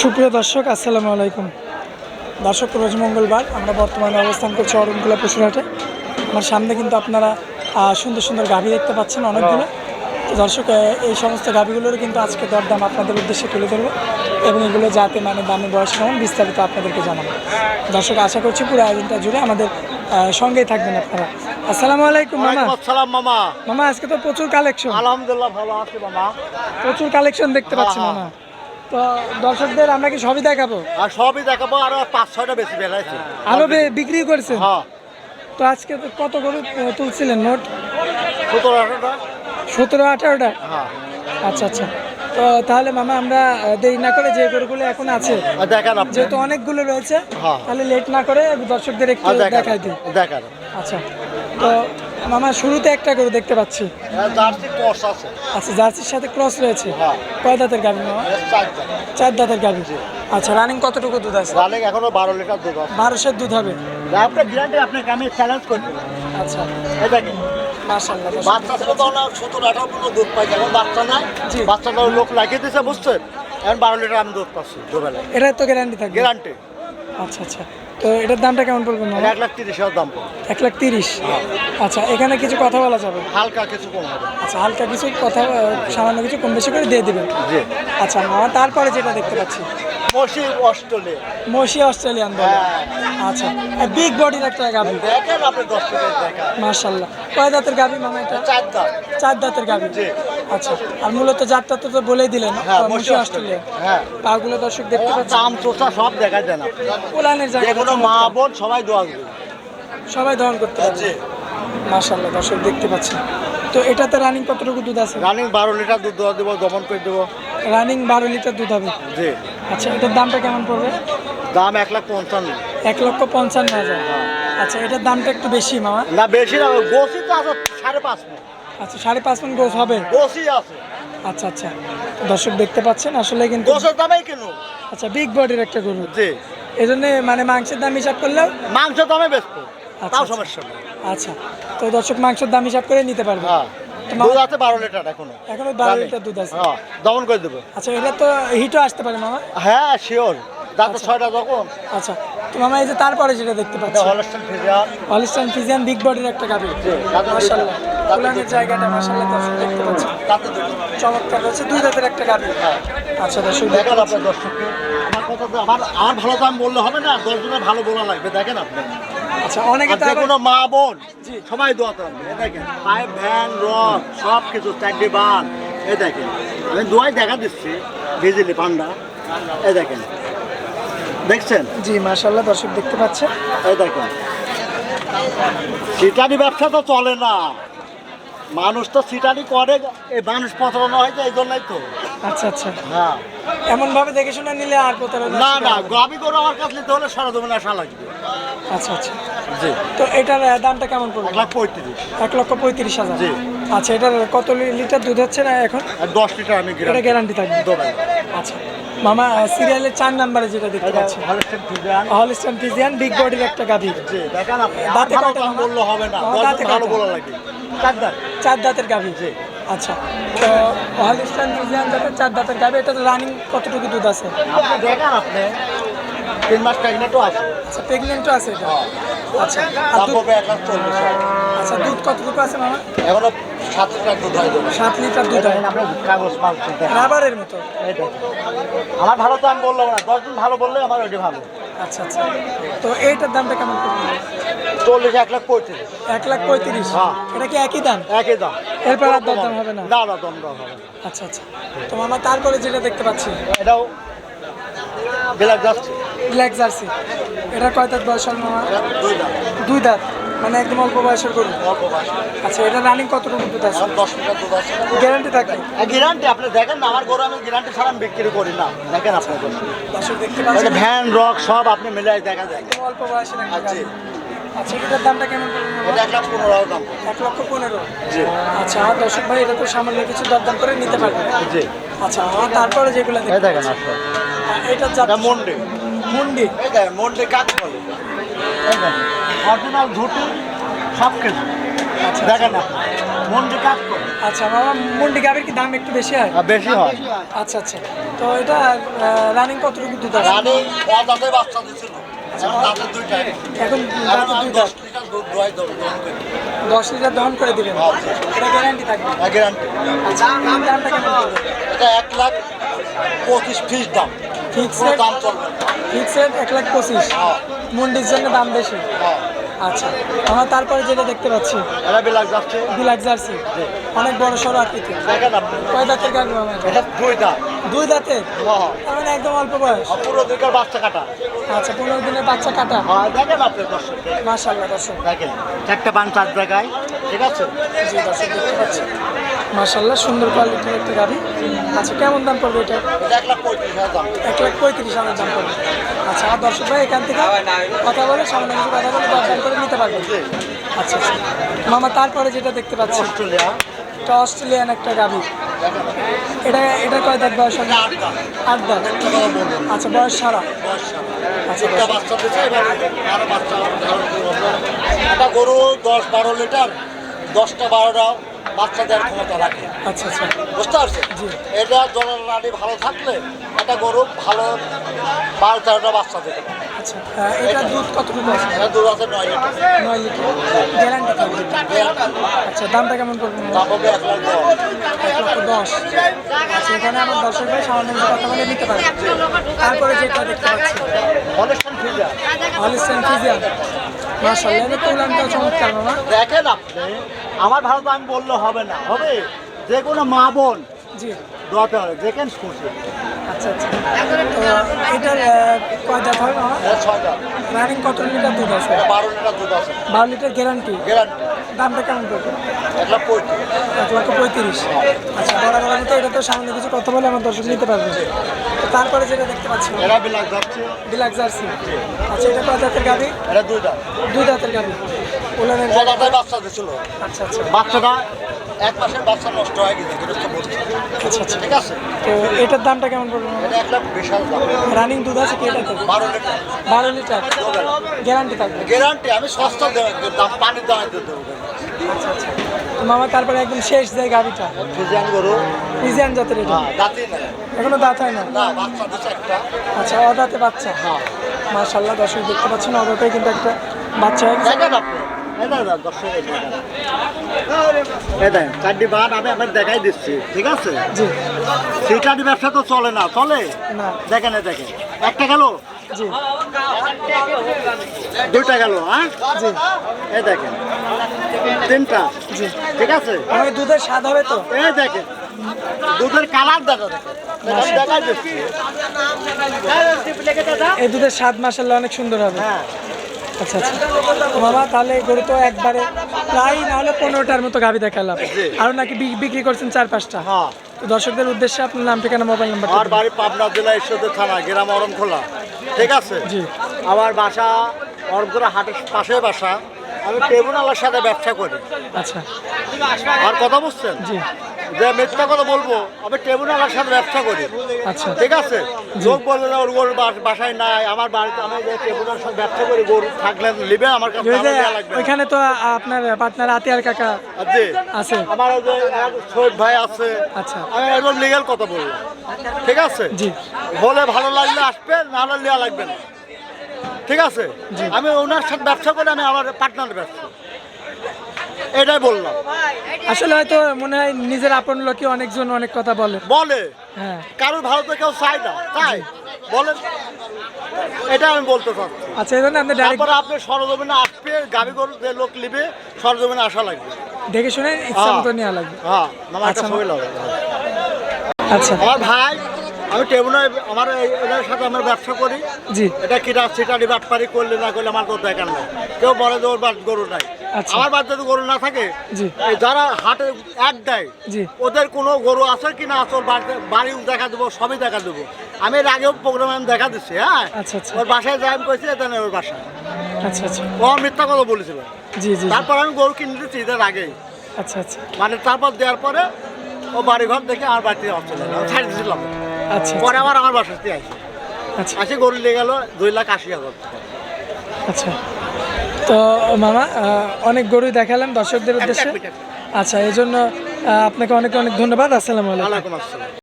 সুপ্রিয় দর্শক আসসালামু আলাইকুম। দর্শক রোজ মঙ্গলবার আমরা বর্তমানে অবস্থান করছি অরণকুলা পশুরহাটে আমার সামনে কিন্তু আপনারা সুন্দর সুন্দর গাভী দেখতে পাচ্ছেন অনেকগুলো। তো দর্শক এই সমস্ত গাভীগুলোর কিন্তু আজকে দরদাম আপনাদের উদ্দেশ্যে তুলে ধরবো এবং এগুলো যাতে মানে দামে বয়স কেমন বিস্তারিত আপনাদেরকে জানাব। দর্শক আশা করছি পুরো আয়োজনটা জুড়ে আমাদের সঙ্গেই থাকবেন আপনারা। আসসালামু আলাইকুম মামা। আসসালাম মামা। মামা আজকে তো প্রচুর কালেকশন। আলহামদুলিল্লাহ ভালো আছি মামা। প্রচুর কালেকশন দেখতে পাচ্ছি হ্যাঁ, মামা। তো দর্শকদের আমরা কি সবই দেখাবো? আর সবই দেখাবো আরও পাঁচ ছয়টা বেশি বেলাইছি আরও বিক্রি করছেন? হ্যাঁ। তো আজকে কত করে তুলছিলেন নোট সতেরো আঠারোটা। সতেরো আঠারোটা? হ্যাঁ। আচ্ছা আচ্ছা। তো তাহলে মামা আমরা দেরি না করে যে গরুগুলো এখন আছে আর দেখেন যেহেতু অনেকগুলো রয়েছে হ্যাঁ। তাহলে লেট না করে দর্শকদের একটু দেখাই দিই। দেখেন। আচ্ছা। তো মামা শুরুতে একটা গরু দেখতে পাচ্ছি। আছে। আচ্ছা জার্সির সাথে ক্রস রয়েছে? হ্যাঁ। কয় দাঁতের গাভি মামা? চার দাঁতের গাভি। আচ্ছা রানিং কতটুকু দুধ আছে? রানিং এখনও বারো লিটার দুধ আছে। বারোশের দুধ হবে। আপনার গ্যারান্টি আপনাকে আমি চ্যালেঞ্জ আচ্ছা। দেখেন। মাশাল্লাহ বাচ্চা ছিল তো না সতেরো আঠারো পর্যন্ত দুধ এখন বাচ্চা নাই। বাচ্চাটা লোক লাগিয়ে দিয়েছে বুঝছেন? এখন বারো লিটার আমি দুধ পাচ্ছি দুবেলায়। এটার তো গ্যারান্টি থাকবে। গ্যারান্টি আচ্ছা আচ্ছা। তো এটার দামটা কেমন পড়বে মামা? এক লাখ তিরিশ হাজার দাম পড়বে। এক লাখ তিরিশ আচ্ছা এখানে কিছু কথা বলা যাবে? হালকা কিছু কম হবে। আচ্ছা হালকা কিছু কথা সামান্য কিছু কম বেশি করে দিয়ে দিবেন। জি। আচ্ছা মামা তারপরে যেটা দেখতে পাচ্ছি। মসি অস্ট্রেলিয়া। মসি অস্ট্রেলিয়ান বলে। হ্যাঁ। আচ্ছা বিগ বডির একটা গাভি। দেখেন আপনি দশ মার্শাল্লাহ কয় দাঁতের গাভি মামা এটা? চার দাম চার দাঁতের গাভি। জি। আচ্ছা আর মূলত জাতটা তো তো বলেই দিলেন হ্যাঁ অস্ট্রেলিয়া। হ্যাঁ। পাগুলো দর্শক দেখতে পাচ্ছি দাম চোষা সব দেখা যায় না কোরআনের জায়গা কোনো মা বোন সবাই দোয়া দেবে সবাই দহন করতে পারছে জি। দর্শক দেখতে পাচ্ছি তো এটাতে রানিং কতটুকু দুধ আছে? রানিং বারো লিটার দুধ দেওয়া দেবো দমন করে দেবো। রানিং বারো লিটার দুধ হবে? জি। আচ্ছা এটার দামটা কেমন পড়বে? দাম এক লাখ পঞ্চান্ন। এক লক্ষ পঞ্চান্ন হাজার। আচ্ছা এটার দামটা একটু বেশি মামা। না বেশি না গোসি তো আছে সাড়ে পাঁচ আচ্ছা সাড়ে পাঁচ মিনিট গোস হবে? আছে। আচ্ছা আচ্ছা। দর্শক দেখতে পাচ্ছেন আসলে কিন্তু গোসের দামেই কেন। আচ্ছা বিগ বডির একটা গরু। জি। এই জন্য মানে মাংসের দাম হিসাব করলেও মাংস দামে বেচবো। আচ্ছা, তাও আচ্ছা। সমস্যা নেই। আচ্ছা। তো দর্শক মাংসের দাম হিসাব করে নিতে পারবে। হ্যাঁ। দুধ আছে বারো লিটার এখনও। এখনও বারো লিটার দুধ আছে। হ্যাঁ দমন করে দেবো। আচ্ছা এটা তো হিটও আসতে পারে মামা। হ্যাঁ শিওর দাঁতে ছয়টা যখন। আচ্ছা। তো মামা এই যে তারপরে যেটা দেখতে পাচ্ছি। Holstein Friesian Holstein Friesian big বডির একটা মাশাআল্লাহ। দুইটা। জায়গাটা মাশাআল্লাহ দর্শক দেখতে পাচ্ছি চমৎকার রয়েছে। দুই দাঁতের একটা গাভি হ্যাঁ। আচ্ছা দর্শক দেখেন। আপনার দর্শককে। আমার কথা আমার আমার ভালো দাম বললে হবে না। দশজনের ভালো বলা লাগবে। দেখেন আপনি। আচ্ছা অনেকে আর তো যে কোনো মা বোন জি। সবাই দোয়াতে হবে এ দেখেন পাইপ ভ্যান রড সব কিছু চারটি বান এ দেখেন। আমি দোয়াই দেখা দিচ্ছি বিজলি পান্ডা। এ দেখেন। দেখছেন? জি মাশাআল্লাহ দর্শক দেখতে পাচ্ছে এই দেখেন। সিটারি ব্যবসা তো চলে না। মানুষ তো সিটারি করে এই মানুষ প্রতারণা হয়েছে এই জন্যই তো। আচ্ছা আচ্ছা। হ্যাঁ। এমন ভাবে দেখে শুনে নিলে আর প্রতারণা না না গাবি করে আমার কাছে নিতে হলে সারা দেবেন আসা লাগবে। আচ্ছা আচ্ছা। জি। তো এটার দামটা কেমন পড়বে? এক লাখ পঁয়ত্রিশ। এক লক্ষ পঁয়ত্রিশ হাজার। জি। আচ্ছা এটার কত লিটার দুধ হচ্ছে না এখন? দশ লিটার আমি এটা গ্যারান্টি থাকবে। আচ্ছা। মামা সিরিয়ালের চার নাম্বারে যেটা দেখতে পাচ্ছি। হলস্টেন ফিজিয়ান বিগ বডির একটা গাভি জি দেখেন আপনি। দাঁতে কয়টা বললে হবে না। দাঁতে ভালো বলা লাগে। চার দাঁত চার দাঁতের গাভি জি। আচ্ছা তো হলিস্টান ফিজিয়ান যাতে চার দাঁতের গাভি এটা তো রানিং কতটুকু দুধ আছে? আপনি দেখেন আপনি। তিন মাস প্রেগনেন্টও আছে। আচ্ছা প্রেগনেন্টও আছে এটা? আচ্ছা আর দুধ এক লাখ চল্লিশ আচ্ছা দুধ কতটুকু আছে মামা? এখনও সাত লিটার দুধ হয়ে সাত লিটার দুধ হয়। আপনার কাগজ মাল রাবারের মতো? দেখেন। আমার ভালো তো আমি বললাম না দশজন ভালো বললে আমার ওইটা ভালো। আচ্ছা আচ্ছা। তো এইটার দামটা কেমন পড়বে চল্লিশ এক লাখ পঁয়ত্রিশ। এক লাখ পঁয়ত্রিশ? হ্যাঁ। এটা কি একই দাম? একই দাম। এরপর আর দরদাম হবে না? না না দম দম হবে আচ্ছা আচ্ছা। তো আমার তারপরে যেটা দেখতে পাচ্ছি। এটাও ব্ল্যাক জার্সি। Black jersey. এটা কয় দাঁত বয়স দুই দাঁত। দুই দাঁত। মানে একদম অল্প বয়সের গরু? অল্প বয়স। আচ্ছা এটা রানিং কতটুকু দুধ আছে? এখন দশ লিটার দুধ আছে। গ্যারান্টি থাকে? গ্যারান্টি আপনি দেখেন না আমার গরু আমি গ্যারান্টি ছাড়া আমি বিক্রি করি না। দেখেন আপনি দর্শক দেখতে পাচ্ছেন? ভ্যান রক সব আপনি মিলাই দেখা যায়। একদম অল্প বয়সের আচ্ছা। আচ্ছা এটার দামটা কেমন এটা এক লাখ পনেরো দাম। এক লক্ষ পনেরো। জি। আচ্ছা আমার দর্শক ভাই এটা তো সামান্য কিছু দরদাম করে নিতে পারবে। জি। আচ্ছা আর তারপরে যেগুলো দেখেন আসলে। এটা মন্ডে। মুন্ডি। মন্ডে কাজ বলে অরিজিনাল ঝুটি সব কিছু। আচ্ছা দেখেন আপনি মন্ডে কাজ করে আচ্ছা মামা মুন্ডি গাভীর কি দাম একটু বেশি হয়? বেশি হয়। আচ্ছা আচ্ছা। তো এটা রানিং কতটুকু দুধ আছে? রানী পদাতে বাচ্চা দিছিল। এখন আমি দশ লিটার দহন করে দিবেন? আচ্ছা। এটা গ্যারান্টি থাকবে? গ্যারান্টি আচ্ছা দামটা কেমন এটা এক লাখ পঁচিশ ফিস দাম। দাম চলবে। এক লাখ পঁচিশ। হ্যাঁ। মুন্ডির জন্য দাম বেশি। হ্যাঁ। আচ্ছা। আমরা তারপরে যেটা দেখতে পাচ্ছি এরা বিলাক যাচ্ছে। বিলাক জার্সি অনেক বড় সড়ো আকৃতি। কয় দাঁতের গাড়ি এটা? দুই দুই তার মানে একদম অল্প বয়স। পুরো দিকের বাচ্চা কাটা? আচ্ছা পনেরো দিনের বাচ্চা কাটা। হ্যাঁ দেখেন আপনি দর্শক। মাশাল্লাহ দর্শক। দেখেন চারটে চার জায়গায়। ঠিক আছে? জি দর্শক দেখতে পাচ্ছি মাশাল্লাহ সুন্দর কোয়ালিটির একটা গাড়ি। আচ্ছা কেমন দাম পড়বে এটা? এটা এক লাখ পঁয়ত্রিশ হাজার দাম। এক লাখ পঁয়ত্রিশ হাজার দাম পড়বে। আচ্ছা আর দর্শক ভাই এখান থেকে কথা বলে সামনে কিছু কথা বলে দরদাম করে নিতে পারবেন। আচ্ছা আচ্ছা। মামা তারপরে যেটা দেখতে পাচ্ছি। অস্ট্রেলিয়া। এটা অস্ট্রেলিয়ান একটা গাড়ি এটা এটা কয় দাঁত বয়স হবে? আট দাঁত। আচ্ছা বয়স সারা? আচ্ছা একটা। একটা গরু দশ বারো লিটার দশটা বারোটা বাচ্চা দেওয়ার ক্ষমতা রাখে। আচ্ছা আচ্ছা। বুঝতে পারছি এটা জলের রানি ভালো থাকলে একটা গরু ভালো বারো তেরোটা বাচ্চা দেবে। আচ্ছা দুধ কতটুকু আছে এটা দু হাজার নয় লিটার। নয় লিটার। গ্যারান্টি আচ্ছা দামটা কেমন দাম হবে এক লাখ দশ। দশ। আচ্ছা এখানে আমার দর্শক ভাই সামান্য কথা বলে নিতে পারে তারপরে যেটা দেখতে পাচ্ছি। অনুষ্ঠান ফিজা হলিস্টাইন ফিজিয়ান মাশাআল্লাহ এটা চমৎকার মামা। দেখেন আপনি আমার ভালো আমি বললে হবে না। হবে যে কোনো মা বোন জি। হবে যেখান খুশি। আচ্ছা আচ্ছা। তো এটার কয় দাঁত হয় রানিং কত লিটার দুধ আছে? বারো লিটার দুধ আছে। বারো লিটার গ্যারান্টি গ্যারান্টি দামটা কেমন পড়বে? এক লাখ পঁয়ত্রিশ। এক লক্ষ পঁয়ত্রিশ। আচ্ছা বরাবর মতো এটা তো সামনে কিছু কথা বলে আমার দর্শক নিতে পারবে। তারপরে যেটা দেখতে পাচ্ছি এরা বিলাক যাচ্ছে। বিলাক জার্সি আচ্ছা এটা কয় দাঁতের গাড়ি এটা দুই দাম দুই দাঁতের উলানের বাচ্চা দিছিল আচ্ছা আচ্ছা। বাচ্চাটা এক মাসের বাচ্চা নষ্ট হয়ে গেছে আচ্ছা আচ্ছা। ঠিক আছে। তো এটার দামটা কেমন পড়বে? এটা রানিং দুধ আছে কি এটাতে? বারো লিটার। বারো লিটার। গ্যারান্টি থাকবে? গ্যারান্টি আমি সস্তা দাম পানির দামে দিয়ে দেবো। আচ্ছা আচ্ছা। মামা তারপরে একদম শেষ যায় গাড়িটা। ফিজিয়ান গরু। ফিজিয়ান জাতের এটা? হ্যাঁ দাঁতই না এখনও দাঁত হয় না না বাচ্চা একটা। আচ্ছা অদাতে বাচ্চা? হ্যাঁ। মার্শাল্লাহ দর্শক দেখতে পাচ্ছেন অদাতে কিন্তু একটা বাচ্চা হয়ে দেখেন আপনি চারটি বাদ আমি আপনার দেখাই দিচ্ছি ঠিক আছে? সিটারি ব্যবসা তো চলে না চলে? দেখেন দেখেন। একটা গেল? দুইটা গেল হ্যাঁ? এই দেখেন। তিনটা ঠিক আছে? আমি দুধের স্বাদ হবে তো? এই দেখেন। দুধের কালার দেখা এই দুধের স্বাদ মাসাল্লাহ অনেক সুন্দর হবে। হ্যাঁ। আচ্ছা আচ্ছা। মামা তাহলে গরু তো একবারে প্রায় না হলে পনেরোটার মতো গাভি দেখালাম। আরও নাকি বিক্রি করছেন চার পাঁচটা। হ্যাঁ। তো দর্শকদের উদ্দেশ্যে আপনার নাম ঠিকানা মোবাইল নাম্বার আমার বাড়ি পাবনা জেলা ঈশ্বরদী থানা গ্রাম অরণখোলা ঠিক আছে? জি। আমার বাসা অরণখোলা হাটের পাশে বাসা। আমি ট্রিবুনালের সাথে ব্যবসা করি। আচ্ছা। আর কথা বুঝছেন জি। যে মিথ্যা কথা বলব আমি ট্রিবুনালের সাথে ব্যবসা করি। আচ্ছা। ঠিক আছে? লোক বলবে যে ওর গরু বাসায় নাই আমার বাড়িতে আমি যে ট্রিবুনালের সাথে ব্যবসা করি গরু থাকলে নিবে আমার কাছে না। ওইখানে তো আপনার পার্টনার আতিয়ার কাকা জি, আছে। আমার যে সৈয়দ ভাই আছে। আচ্ছা। আমি একদম লিগেল কথা বললাম। ঠিক আছে? জি। বলে ভালো লাগলে আসবে না হলে নেওয়া লাগবে না। ঠিক আছে? আমি ওনার সাথে ব্যবসা করে আমি আমার পার্টনার ব্যবসা এটাই বললাম। আসলে হয়তো মনে হয় নিজের আপন লোকে অনেকজন অনেক কথা বলে। বলে। হ্যাঁ। কারোর ভালো তো কেউ চায় না। তাই? বলেন। এটা আমি বলতে চাচ্ছি। আচ্ছা এই জন্য আপনি ডাইরেক্ট তারপরে আপনি সরজমিনে আসবে গাড়ি গরু যে লোক নিবে সরজমিনে আসা লাগবে। দেখে শুনে ইচ্ছা মতো নেওয়া লাগবে। হ্যাঁ আমার একটা আচ্ছা। ছবি আচ্ছা। আমার ভাই আমি টেবুলে আমার এদের সাথে আমরা ব্যবসা করি। জি। এটা কিটা সিটারি বাটপারি করলে না করলে আমার তো দেখার নাই। কেউ বলে যে ওর গরু নাই। আচ্ছা। আমার বাড়িতে যদি গরু না থাকে যারা হাটে এক দেয় জি। ওদের কোনো গরু আছে কি না আছে ওর বাড়ি দেখা দেবো সবই দেখা দেবো। আমি এর আগেও প্রোগ্রামে আমি দেখা দিচ্ছি হ্যাঁ? আচ্ছা আচ্ছা। ওর বাসায় যাই আমি কইছি এটা ওর বাসায় আচ্ছা আচ্ছা। ও মিথ্যা কথা বলেছিল। জি জি। তারপর আমি গরু কিনে দিচ্ছি এদের আগেই আচ্ছা আচ্ছা। মানে তারপর দেওয়ার পরে ও বাড়ি ঘর দেখে আমার বাড়িতে চলে গেল ছাড়ি দিয়েছিলাম। আচ্ছা পরে আবার আমার বাসাতে আসি আচ্ছা। আসে গরু নিয়ে গেল দুই লাখ আশি হাজার। আচ্ছা। তো মামা অনেক গরু দেখালাম দর্শকদের উদ্দেশ্যে। আচ্ছা এই জন্য আপনাকে অনেক অনেক ধন্যবাদ। আসসালামু আলাইকুম। আসসালাম।